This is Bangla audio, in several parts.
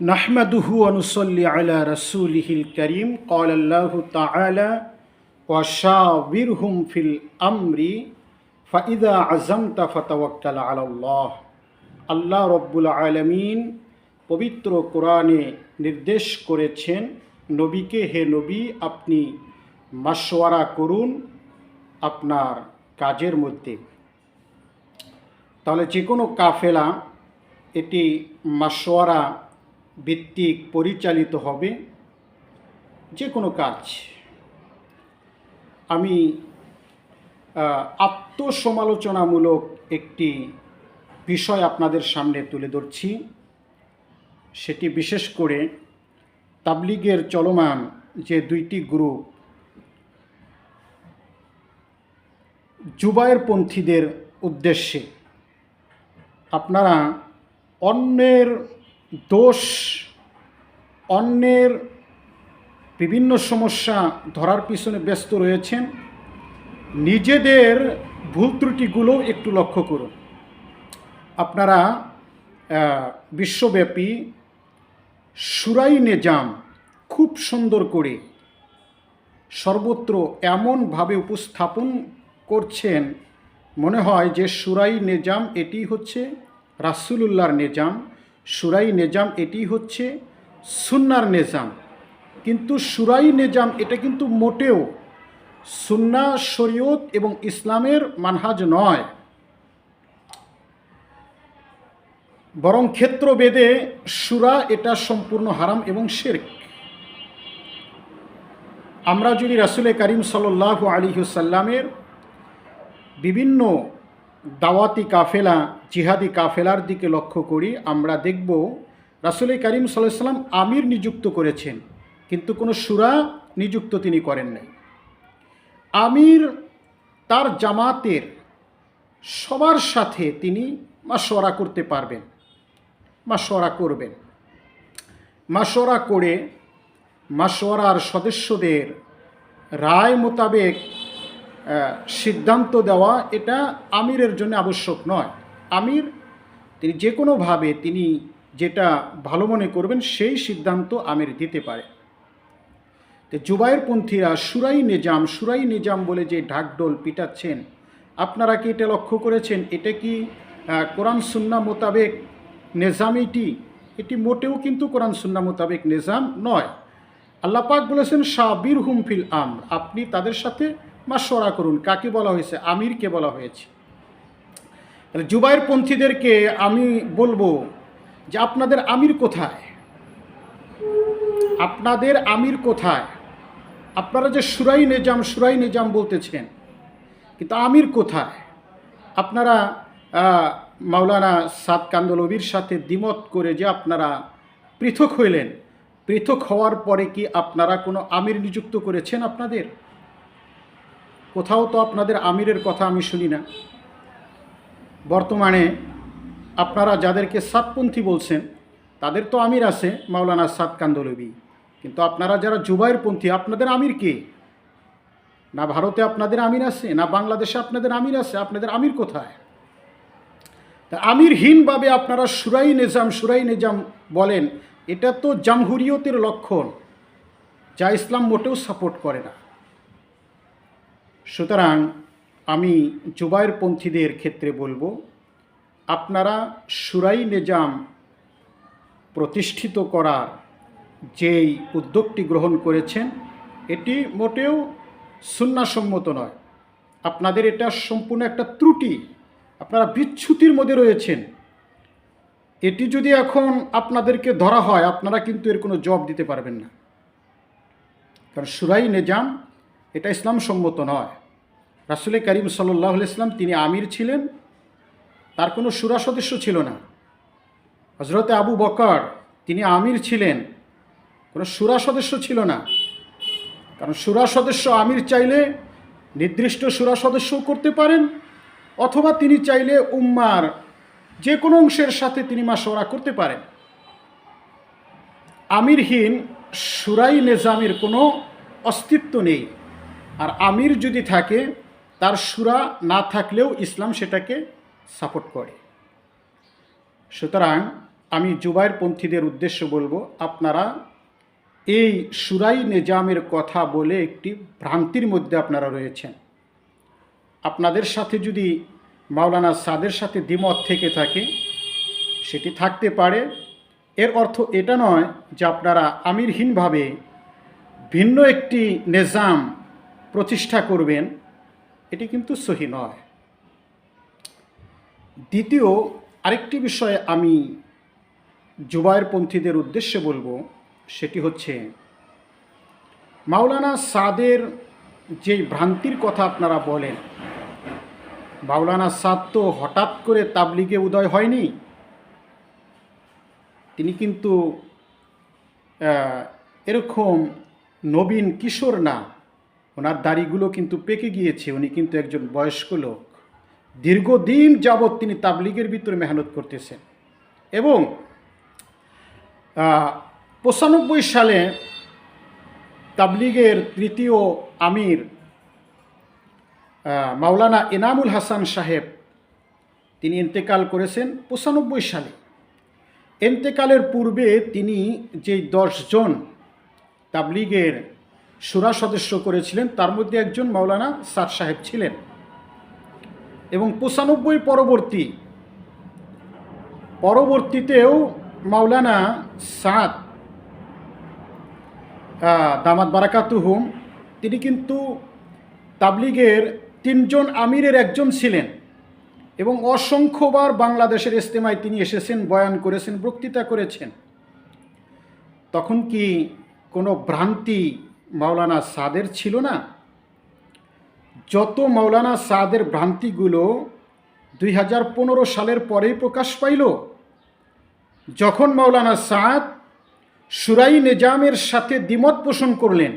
নাহমাদুহু অনুসল্লি আলা রসুলিহিল করিম। কল আল্লাহ তালা ওয়াশাবিরহুম ফিল আমরি ফাইদা আজমতা ফতওয়াক্কাল আল্লাহ। আল্লাহ রব্বুল আলমিন পবিত্র কোরআনে নির্দেশ করেছেন, নবীকে হে নবী, আপনি মাসওয়ারা করুন আপনার কাজের মধ্যে। তাহলে যে কোনো কাফেলা এটি মাসওয়ারা ভিত্তিক পরিচালিত হবে যে কোনো কাজ। আমি আত্মসমালোচনামূলক একটি বিষয় আপনাদের সামনে তুলে ধরছি। সেটি বিশেষ করে তাবলিগের চলমান যে দুইটি গ্রুপ জুবায়ের পন্থীদের উদ্দেশ্যে আপনারা অন্যের দোষ অন্যের বিভিন্ন সমস্যা ধরার পিছনে ব্যস্ত রয়েছেন। নিজেদের ভুল ত্রুটিগুলো একটু লক্ষ্য করুন। আপনারা বিশ্বব্যাপী সুরাই নেজাম খুব সুন্দর করে সর্বত্র এমনভাবে উপস্থাপন করছেন, মনে হয় যে সুরাই নেজাম এটি হচ্ছে রাসুলুল্লাহর নেজাম। সুরাই নেজাম এটি হচ্ছে সুন্নার নেজাম। কিন্তু সুরাই নেজাম এটা কিন্তু মোটেও সুন্না, শরীয়ত এবং ইসলামের মানহাজ নয়। বরং ক্ষেত্রভেদে সুরা এটা সম্পূর্ণ হারাম এবং শেরক। আমরা যদি রাসুলে করিম সাল্লাহ আলিহসাল্লামের বিভিন্ন দাওয়াতি কাফেলা, জিহাদি কাফেলার দিকে লক্ষ্য করি, আমরা দেখব রাসুলে করিম সাল্লাম আমির নিযুক্ত করেছেন, কিন্তু কোনো সুরা নিযুক্ত তিনি করেন নাই। আমির তার জামাতের সবার সাথে তিনি মাসোয়ারা করতে পারবেন মাসোয়ারা করবেন। মাসোয়ারা করে মাসোয়ারার সদস্যদের রায় মোতাবেক সিদ্ধান্ত দেওয়া এটা আমিরের জন্য আবশ্যক নয়। আমির, তিনি যে কোনোভাবে তিনি যেটা ভালো মনে করবেন সেই সিদ্ধান্ত আমির দিতে পারে। তো জুবাইর পন্থীরা সুরাই নিজাম সুরাই নিজাম বলে যে ঢাকডোল পিটাচ্ছেন, আপনারা কি এটা লক্ষ্য করেছেন? এটা কি কোরআন সুন্না মোতাবেক নেজাম এটি? এটি মোটেও কিন্তু কোরআন সুন্না মোতাবেক নেজাম নয়। আল্লাহ পাক বলেছেন শাবির হুম ফিল আম আপনি তাদের সাথে মাসোয়ারা করুন, কাকে বলা হয়েছে? আমিরকে বলা হয়েছে। তাহলে জুবাইর পন্থীদেরকে আমি বলব যে আপনাদের আমির কোথায়? আপনাদের আমির কোথায়? আপনারা যে সুরাই নিজাম সুরাই নিজাম বলতেছেন, কিন্তু আমির কোথায়? আপনারা মাওলানা সাদ কান্দলবির সাথে দ্বিমত করে যে আপনারা পৃথক হইলেন। পৃথক হওয়ার পরে কি আপনারা কোনো আমির নিযুক্ত করেছেন আপনাদের? কোথাও তো আপনাদের আমিরের কথা আমি শুনি না। বর্তমানে আপনারা যাদেরকে সাতপন্থী বলছেন, তাদের তো আমির আছে, মাওলানা সাদ কান্দলবি। কিন্তু আপনারা যারা জুবাইর পন্থী আপনাদের আমির কে? না ভারতে আপনাদের আমির আছে, না বাংলাদেশে আপনাদের আমির আছে, আপনাদের আমির কোথায়? তা আমিরহীনভাবে আপনারা সুরাই নিজাম সুরাই নিজাম বলেন, এটা তো জামহুরিয়তের লক্ষণ, যা ইসলাম মোটেও সাপোর্ট করে না। সুতরাং আমি জুবাইর পন্থীদের ক্ষেত্রে বলব, আপনারা সুরাই নিজাম প্রতিষ্ঠিত করার যেই উদ্যোগটি গ্রহণ করেছেন, এটি মোটেও সুন্নাসম্মত নয়। আপনাদের এটা সম্পূর্ণ একটা ত্রুটি। আপনারা বিচ্ছুতির মধ্যে রয়েছেন। এটি যদি এখন আপনাদেরকে ধরা হয়, আপনারা কিন্তু এর কোনো জবাব দিতে পারবেন না। কারণ সুরাই নেজাম এটা ইসলাম সম্মত নয়। রাসুলে করিম সাল্লাহ ইসলাম তিনি আমির ছিলেন, তার কোনো সুরা সদস্য ছিল না। হজরতে আবু বকর, তিনি আমির ছিলেন, কোনো সুরা সদস্য ছিল না। কারণ সুরা সদস্য আমির চাইলে নির্দিষ্ট সুরা সদস্যও করতে পারেন, অথবা তিনি চাইলে উম্মার যে কোনো অংশের সাথে তিনি মাসোয়ারা করতে পারেন। আমিরহীন সুরাই নিজামের কোনো অস্তিত্ব নেই। আর আমির যদি থাকে, তার সুরা না থাকলেও ইসলাম সেটাকে সাপোর্ট করে। সুতরাং আমি জুবাইর পন্থীদের উদ্দেশ্য বলব, আপনারা এই সুরাই নিজামের কথা বলে একটি ভ্রান্তির মধ্যে আপনারা রয়েছেন। আপনাদের সাথে যদি মাওলানা সাদের সাথে দ্বিমত থেকে থাকে, সেটি থাকতে পারে। এর অর্থ এটা নয় যে আপনারা আমিরহীনভাবে ভিন্ন একটি নিজাম প্রতিষ্ঠা করবেন, এটি কিন্তু সহি নয়। দ্বিতীয়, আরেকটি বিষয়ে আমি জুবায়েরপন্থীদের উদ্দেশ্যে বলব, সেটি হচ্ছে, মাওলানা সাদের যে ভ্রান্তির কথা আপনারা বলেন, মাওলানা সাদ তো হঠাৎ করে তাবলিগে উদয় হয়নি, তিনি কিন্তু এরকম নবীন কিশোর না ওনার দাড়িগুলো কিন্তু পেকে গিয়েছে, উনি কিন্তু একজন বয়স্ক লোক। দীর্ঘদিন যাবৎ তিনি তাবলিগের ভিতরে মেহনত করতেছেন। এবং পঁচানব্বই সালে তাবলিগের তৃতীয় আমির মাওলানা এনামুল হাসান সাহেব, তিনি ইন্তেকাল করেছেন পঁচানব্বই সালে। এন্তেকালের পূর্বে তিনি যেই দশজন তাবলিগের সুরা সদস্য করেছিলেন, তার মধ্যে একজন মাওলানা সাদ সাহেব ছিলেন। এবং পঁচানব্বই পরবর্তী, পরবর্তীতেও মাওলানা সাদ দামাত বারাকাতুহুম, তিনি কিন্তু তাবলিগের তিনজন আমিরের একজন ছিলেন এবং অসংখ্যবার বাংলাদেশের ইস্তেমায় তিনি এসেছেন, বয়ান করেছেন, বক্তৃতা করেছেন। তখন কি কোনো ভ্রান্তি মাওলানা সাদের ছিল না, যত মাওলানা সাদের ভ্রান্তিগুলো দুই হাজার পনেরো সালের পরেই প্রকাশ পাইল, যখন মাওলানা সাদ সুরাই নিজামের সাথে দ্বিমত পোষণ করলেন,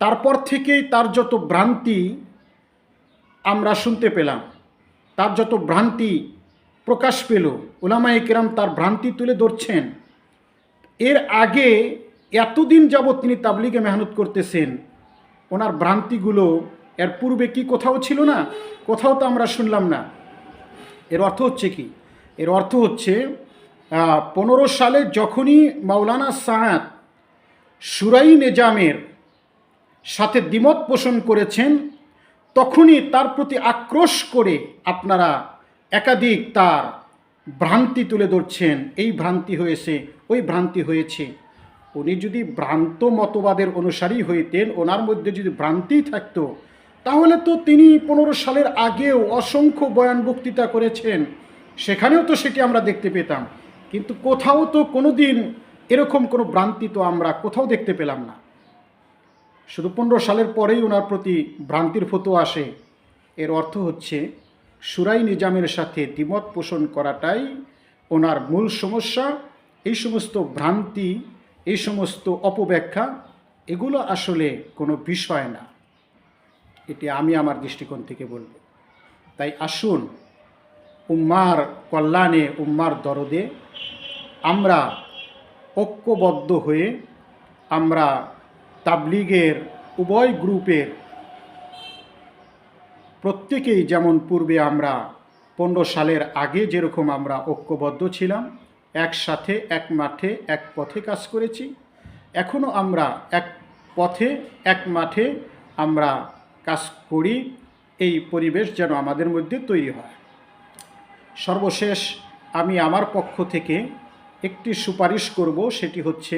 তারপর থেকেই তার যত ভ্রান্তি আমরা শুনতে পেলাম, তার যত ভ্রান্তি প্রকাশ পেল ওলামা একরাম তার ভ্রান্তি তুলে ধরছেন। এর আগে এতদিন যাবৎ তিনি তাবলিগে মেহনত করতেছেন, ওনার ভ্রান্তিগুলো, এর পূর্বে কি কোথাও ছিল না? কোথাও তো আমরা শুনলাম না। এর অর্থ হচ্ছে কি? এর অর্থ হচ্ছে পনেরো সালে যখনই মাওলানা সাদ সুরাই নেজামের সাথে দ্বিমত পোষণ করেছেন, তখনই তার প্রতি আক্রোশ করে আপনারা একাধিক তার ভ্রান্তি তুলে ধরছেন। এই ভ্রান্তি হয়েছে, ওই ভ্রান্তি হয়েছে। উনি যদি ভ্রান্ত মতবাদের অনুসারী হইতেন, ওনার মধ্যে যদি ভ্রান্তি থাকতো, তাহলে তো তিনি পনেরো সালের আগেও অসংখ্য বয়ান বক্তৃতা করেছেন। সেখানেও তো সেটি আমরা দেখতে পেতাম। কিন্তু কোথাও তো কোনো দিন এরকম কোনো ভ্রান্তি তো আমরা কোথাও দেখতে পেলাম না। শুধু পনেরো সালের পরেই ওনার প্রতি ভ্রান্তির ফতো আসে। এর অর্থ হচ্ছে, সুরাই নিজামের সাথে দ্বিমত পোষণ করাটাই ওনার মূল সমস্যা। এই সমস্ত ভ্রান্তি এই সমস্ত অপব্যাখ্যা, এগুলো আসলে কোনো বিষয় না। এটি আমি আমার দৃষ্টিকোণ থেকে বলব। তাই আসুন, উম্মার কল্যাণে, উম্মার দরদে আমরা ঐক্যবদ্ধ হয়ে আমরা তাবলিগের উভয় গ্রুপের প্রত্যেকেই যেমন পূর্বে আমরা পনেরো সালের আগে যেরকম আমরা ঐক্যবদ্ধ ছিলাম একসাথে, এক মাঠে, এক পথে কাজ করেছি। এখনও আমরা এক পথে, এক মাঠে আমরা কাজ করি। এই পরিবেশ যেন আমাদের মধ্যে তৈরি হয়। সর্বশেষ আমি আমার পক্ষ থেকে একটি সুপারিশ করব, সেটি হচ্ছে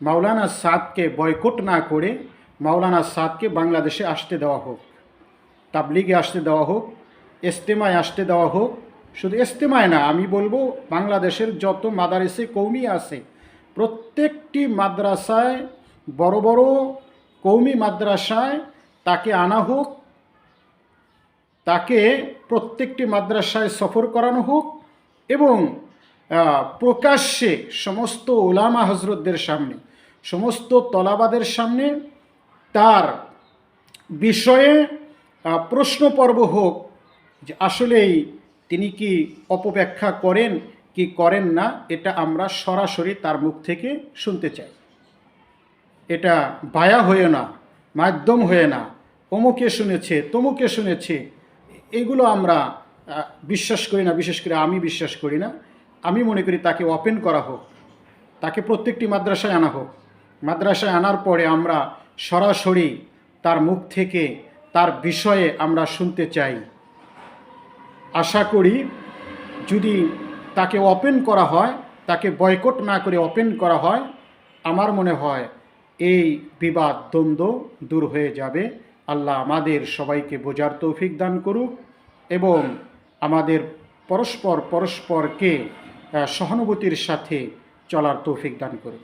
মাওলানা সাদকে বয়কট না করে মাওলানা সাদকে বাংলাদেশে আসতে দেওয়া হোক, তাবলিগে আসতে দেওয়া হোক এস্তেমায় আসতে দেওয়া হোক শুধু এস্তেমায় না, আমি বলব বাংলাদেশের যত মাদারিসে কৌমি আছে, প্রত্যেকটি মাদ্রাসায়, বড় বড় কৌমি মাদ্রাসায় তাকে আনা হোক, তাকে প্রত্যেকটি মাদ্রাসায় সফর করানো হোক এবং প্রকাশ্যে সমস্ত ওলামা হজরতদের সামনে, সমস্ত তলাবাদের সামনে তার বিষয়ে প্রশ্ন পর্ব হোক, যে আসলেই তিনি কি অপব্যাখ্যা করেন, কি করেন না, এটা আমরা সরাসরি তার মুখ থেকে শুনতে চাই। এটা বায়া হয়ে না, মাধ্যম হয়ে না, অমুকে শুনেছে, তমুকে শুনেছে, এগুলো আমরা বিশ্বাস করি না, বিশেষ করে আমি বিশ্বাস করি না। আমি মনে করি তাকে ওপেন করা হোক, তাকে প্রত্যেকটি মাদ্রাসায় আনা হোক। মাদ্রাসায় আনার পরে আমরা সরাসরি তার মুখ থেকে তার বিষয়ে আমরা শুনতে চাই। আশা করি যদি তাকে ওপেন করা হয়, তাকে বয়কট না করে ওপেন করা হয়, আমার মনে হয় এই বিবাদ দ্বন্দ্ব দূর হয়ে যাবে। আল্লাহ আমাদের সবাইকে বোঝার তৌফিক দান করুক এবং আমাদের পরস্পর পরস্পরকে সহানুভূতির সাথে চলার তৌফিক দান করুক।